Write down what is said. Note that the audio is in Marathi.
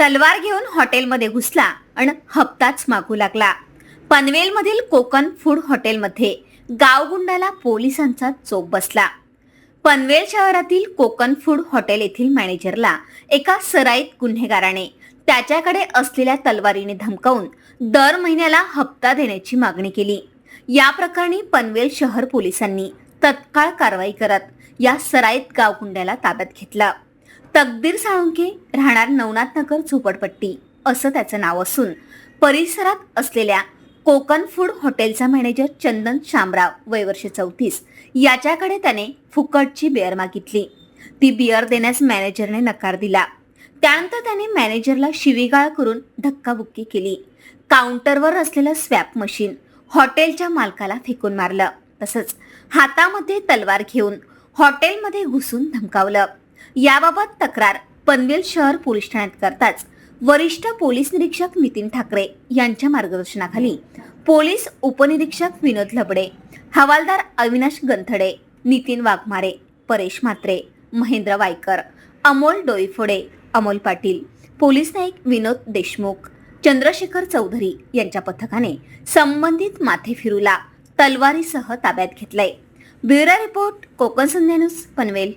तलवार घेऊन हॉटेलमध्ये घुसला आणि हप्ताच मागू लागला. पनवेलमधील कोकण फूड हॉटेलमध्ये गावगुंडाला पोलिसांचा चोप बसला. पनवेल शहरातील कोकण फूड हॉटेल येथील मॅनेजरला एका सराईत गुन्हेगाराने त्याच्याकडे असलेल्या तलवारीने धमकावून दर महिन्याला हप्ता देण्याची मागणी केली. या प्रकरणी पनवेल शहर पोलिसांनी तत्काळ कारवाई करत या सराईत गावगुंड्याला ताब्यात घेतलं. तकदीर साळुंके राहणार नवनाथ नगर झोपडपट्टी असं त्याचं नाव असून परिसरात असलेल्या कोकण फूड हॉटेलचा मॅनेजर चंदन शामराव वय वर्ष चौतीस याच्याकडे त्याने फुकटची बिअर मागितली. ती बिअर देण्यास मॅनेजरने नकार दिला. त्यानंतर त्याने मॅनेजरला शिवीगाळ करून धक्काबुक्की केली. काउंटरवर असलेलं स्वॅप मशीन हॉटेलच्या मालकाला फेकून मारलं. तसंच हातामध्ये तलवार घेऊन हॉटेलमध्ये घुसून धमकावलं. याबाबत तक्रार. पनवेल शहर पोलीस ठाण्यात करताच. वरिष्ठ पोलीस निरीक्षक नितीन ठाकरे यांच्या मार्गदर्शनाखाली. पोलीस उपनिरीक्षक विनोद लबडे हवालदार अविनाश गंथडे नितीन वाघमारे परेश म्हात्रे महेंद्र वायकर अमोल डोईफोडे अमोल पाटील पोलीस नाईक विनोद देशमुख चंद्रशेखर चौधरी यांच्या पथकाने संबंधित माथे फिरूला तलवारीसह ताब्यात घेतलंय. Bureau report Konkan Sandhya news Panvel.